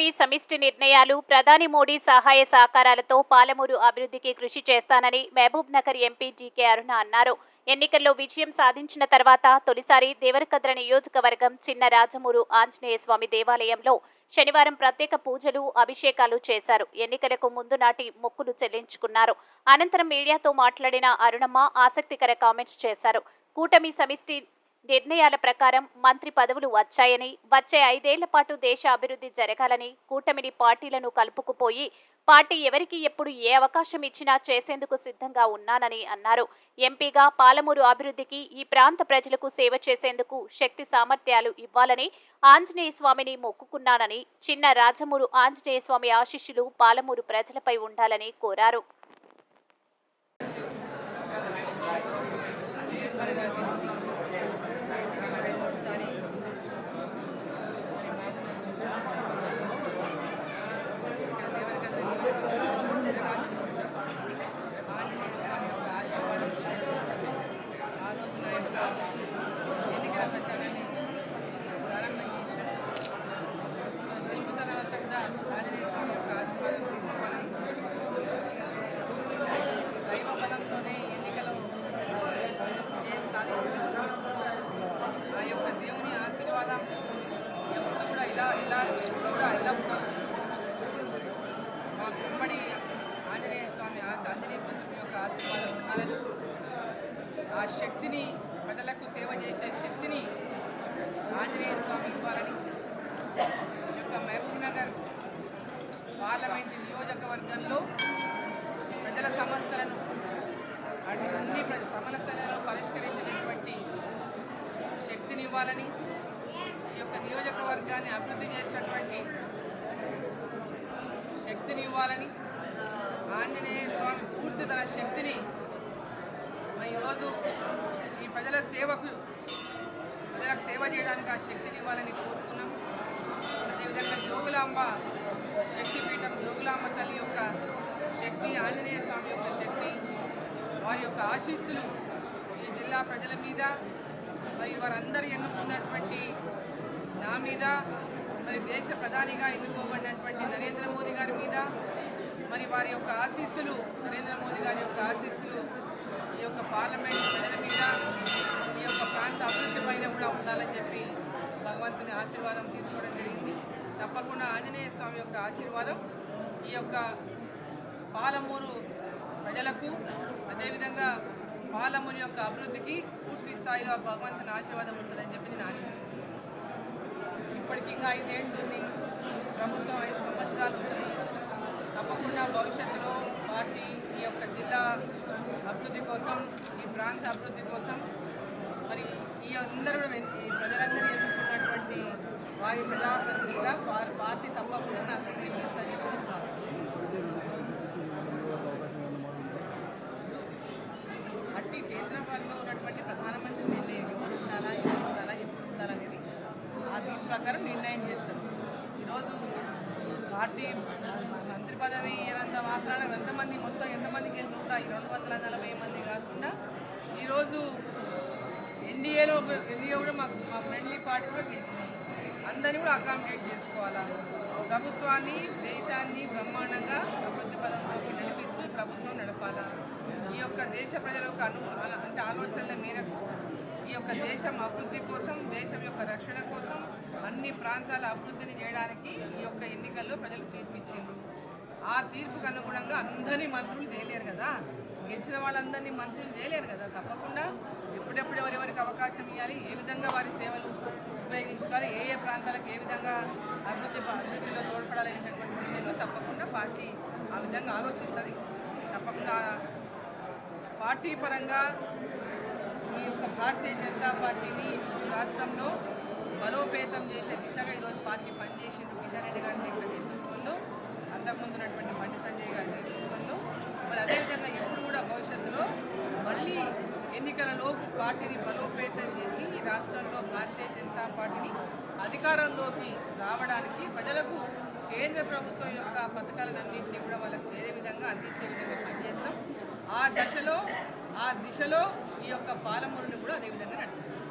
కూటమి సమిష్టి నిర్ణయాలు ప్రధాని మోడీ సహాయ సహకారాలతో పాలమూరు అభివృద్ధికి కృషి చేస్తానని Mahabubnagar MP G K Aruna అన్నారు. ఎన్నికల్లో విజయం సాధించిన తర్వాత తొలిసారి దేవరకద్ర నియోజకవర్గం చిన్న రాజమూరు ఆంజనేయ స్వామి దేవాలయంలో శనివారం ప్రత్యేక పూజలు అభిషేకాలు చేశారు. ఎన్నికలకు ముందు నాటి మొక్కులు చెల్లించుకున్నారు. అనంతరం మీడియాతో మాట్లాడిన అరుణమ్మ ఆసక్తికర కామెంట్స్ చేశారు. కూటమి సమిష్టి నిర్ణయాల ప్రకారం మంత్రి పదవులు వచ్చాయని వచ్చే ఐదేళ్ళ పాటు దేశ అభివృద్ధి జరగాలని కూటమిని పార్టీలను కలుపుకుపోయి పార్టీ ఎవరికి ఎప్పుడు ఏ అవకాశం ఇచ్చినా చేసేందుకు సిద్ధంగా ఉన్నానని అన్నారు. ఎంపీగా పాలమూరు అభివృద్ధికి ఈ ప్రాంత ప్రజలకు సేవ చేసేందుకు శక్తి సామర్థ్యాలు ఇవ్వాలని ఆంజనేయ స్వామిని మొక్కుకున్నానని చిన్న రాజమూరు ఆంజనేయ స్వామి ఆశీస్సులు పాలమూరు ప్రజలపై ఉండాలని కోరారు. మెంబర్గా ఒకసారి మరి మహబూబ్నగర్ ఇక్కడ దేవరకద్ర నియోజకవర్గం చిన్న రాజమౌళి ఆంజనేయ స్వామి యొక్క ఆశీర్వాదం ఆ రోజు నా యొక్క ఎన్నికల ప్రచారాన్ని ప్రారంభం చేశాం సో తెలుపు తర్వాత కూడా ఆంజనేయ స్వామి యొక్క ఆశీర్వాదం తీసుకోవాలని దైవ బలంతోనే ఎన్నికలో విజయం సాధించిన ఆ యొక్క దేవుని ఆశీర్వాదం ఎప్పుడు కూడా ఇలా ఇలా ఎప్పుడు కూడా ఎల్లప్పుడూ మాకు ఉమ్మడి ఆంజనేయ స్వామి ఆశ ఆంజనేయ పుత్రుని యొక్క ఆశీర్వాదం ఉండాలని ఆ శక్తిని ప్రజలకు సేవ చేసే శక్తిని ఆంజనేయ స్వామి ఇవ్వాలని ఈ యొక్క మహబూబ్ నగర్ పార్లమెంట్ నియోజకవర్గంలో ప్రజల సమస్యలను అన్ని ప్ర- సమస్యలను పరిష్కరించినటువంటి శక్తిని ఇవ్వాలని ఈ యొక్క నియోజకవర్గాన్ని అభివృద్ధి చేసినటువంటి శక్తిని ఇవ్వాలని ఆంజనేయ స్వామి పూర్తి తన శక్తిని ఈరోజు ఈ ప్రజల సేవకు ప్రజలకు సేవ చేయడానికి ఆ శక్తిని ఇవ్వాలని కోరుకున్నాం. అదేవిధంగా జోగులాంబ శక్తిపీఠం జోగులాంబ తల్లి యొక్క శక్తి ఆంజనేయ స్వామి యొక్క శక్తి వారి యొక్క ఆశీస్సులు ఈ జిల్లా ప్రజల మీద మరి వారందరూ ఎన్నుకున్నటువంటి నా మీద మరి దేశ ప్రధానిగా ఎన్నుకోబడినటువంటి నరేంద్ర మోదీ గారి మీద మరి వారి యొక్క ఆశీస్సులు నరేంద్ర మోదీ గారి యొక్క ఆశీస్సులు ఈ యొక్క పార్లమెంట్ ప్రజల మీద ఈ యొక్క ప్రాంత అభివృద్ధి పైన కూడా ఉండాలని చెప్పి భగవంతుని ఆశీర్వాదం తీసుకోవడం జరిగింది. తప్పకుండా ఆంజనేయ స్వామి యొక్క ఆశీర్వాదం ఈ యొక్క పాలమూరు ప్రజలకు అదేవిధంగా పాలమూరు యొక్క అభివృద్ధికి పూర్తి స్థాయిలో ఆ భగవంతుని ఆశీర్వాదం ఉంటుందని చెప్పి నేను ఆశిస్తున్నాను. ఇప్పటికి ఇంకా ఐదేళ్ళు ప్రభుత్వం ఐదు సంవత్సరాలు ఉంటుంది తప్పకుండా భవిష్యత్తులో పార్టీ అభివృద్ధి కోసం ఈ ప్రాంత అభివృద్ధి కోసం మరి ఈ అందరూ ఈ ప్రజలందరూ ఎన్నుకున్నటువంటి వారి ప్రజాప్రతినిధిగా వారి పార్టీ తప్పకుండా నాకు నిర్మిస్తారని చెప్పి భావిస్తున్నాను. అట్టి కేంద్రంలో ఉన్నటువంటి ప్రధానమంత్రి నిర్ణయం ఎవరు ఉండాలా ఎవరు ఉండాలా ఎప్పుడు ఉండాలనేది ఆ దీని ప్రకారం నిర్ణయం చేస్తాం. ఈరోజు పార్టీ మంత్రి పదవి మాత్రాన ఎంతమంది మొత్తం ఎంతమందికి వెళ్ళి ఈ రెండు వందల నలభై మంది కాకుండా ఈరోజు ఎన్డీఏలో ఎన్డీఏ కూడా మాకు మా ఫ్రెండ్లీ పార్టీ కూడా గెలిచినాయి. అందరినీ కూడా అకామిడేట్ చేసుకోవాలా? ప్రభుత్వాన్ని దేశాన్ని బ్రహ్మాండంగా అభివృద్ధి పదంలోకి నడిపిస్తూ ప్రభుత్వం నడపాలా? ఈ యొక్క దేశ ప్రజలకు అను అంటే ఆలోచనల మేరకు ఈ యొక్క దేశం అభివృద్ధి కోసం దేశం యొక్క రక్షణ కోసం అన్ని ప్రాంతాల అభివృద్ధిని చేయడానికి ఈ యొక్క ఎన్నికల్లో ప్రజలు తీర్పిచ్చిండ్రు. ఆ తీర్పుకు అనుగుణంగా అందరినీ మంత్రులు చేయలేరు కదా. గెలిచిన వాళ్ళందరినీ మంత్రులు చేయలేరు కదా. తప్పకుండా ఎప్పుడెప్పుడు ఎవరెవరికి అవకాశం ఇవ్వాలి ఏ విధంగా వారి సేవలు ఉపయోగించుకోవాలి ఏ ఏ ప్రాంతాలకు ఏ విధంగా అభివృద్ధి అభివృద్ధిలో తోడ్పడాలనేటటువంటి విషయంలో తప్పకుండా పార్టీ ఆ విధంగా ఆలోచిస్తుంది. తప్పకుండా పార్టీ పరంగా ఈ యొక్క భారతీయ జనతా పార్టీని ఈరోజు రాష్ట్రంలో బలోపేతం చేసే దిశగా ఈరోజు పార్టీ పనిచేసిండు కిషన్ రెడ్డి గారి యొక్క నేతృత్వంలో. అంతకుముందు ఉన్నటువంటి బండి సంజయ్ గారి నేతృత్వంలో మరి అదేవిధంగా ఎప్పుడు కూడా భవిష్యత్తులో మళ్ళీ ఎన్నికలలోపు పార్టీని బలోపేతం చేసి ఈ రాష్ట్రంలో భారతీయ జనతా పార్టీని అధికారంలోకి రావడానికి ప్రజలకు కేంద్ర ప్రభుత్వం యొక్క పథకాలన్నింటినీ కూడా వాళ్ళకి చేరే విధంగా అందించే విధంగా పనిచేస్తాం. ఆ దశలో ఆ దిశలో ఈ యొక్క పాలమూరుని కూడా అదే విధంగా నడిపిస్తాం.